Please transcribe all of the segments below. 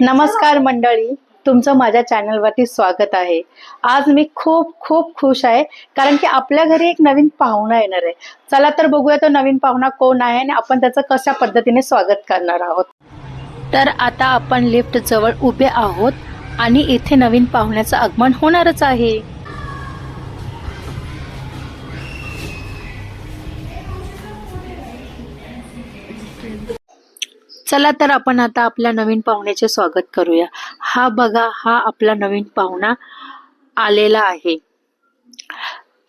नमस्कार मंडळी तुमचं माझ्या चॅनलवरती स्वागत आहे. आज मी खूप खूप खुश आहे कारण की आपल्या घरी एक नवीन पाहुणा येणार आहे. चला तर बघूया तो नवीन पाहुणा कोण आहे आणि आपण त्याचं कशा पद्धतीने स्वागत करणार आहोत. तर आता आपण लिफ्ट जवळ उभे आहोत आणि इथे नवीन पाहुण्याचं आगमन होणारच आहे. चला तर आपण आता आपल्या नवीन पाहुण्याचे स्वागत करूया. हा बघा हा आपला नवीन पाहुणा आलेला आहे.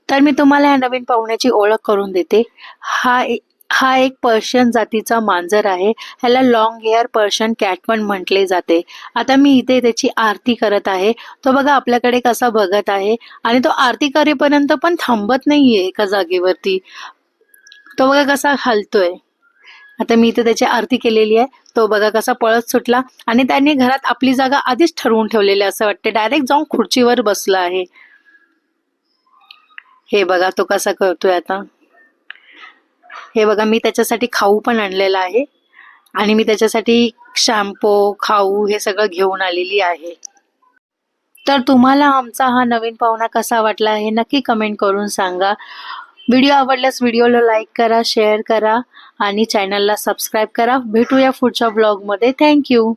तर मी तुम्हाला या नवीन पाहुण्याची ओळख करून देते. हा ए- हा एक पर्शियन जातीचा मांजर आहे. ह्याला लॉंग हेअर पर्शियन कॅट पण म्हटले जाते. आता मी इथे त्याची आरती करत आहे. तो बघा आपल्याकडे कसा बघत आहे. आणि तो आरती करेपर्यंत पण थांबत नाहीये एका जागेवरती. तो बघा कसा हलतोय. आता मी इथे त्याची आरती केलेली आहे. तो बघा कसा पळत सुटला. आणि त्याने घरात आपली जागा आधीच ठरवून ठेवलेली असं वाटते डायरेक्ट जाऊन खुर्चीवर बसला आहे. हे बघा तो कसा करतोय आता. हे बघा मी त्याच्यासाठी खाऊ पण आणलेला आहे. आणि मी त्याच्यासाठी शॅम्पू खाऊ हे सगळं घेऊन आलेली आहे. तर तुम्हाला आमचा हा नवीन पाहुणा कसा वाटला हे नक्की कमेंट करून सांगा. व्हिडिओ आवडल्यास व्हिडिओला लाईक करा शेअर करा आणि चॅनलला सबस्क्राईब करा. भेटूया पुढच्या ब्लॉगमध्ये थँक्यू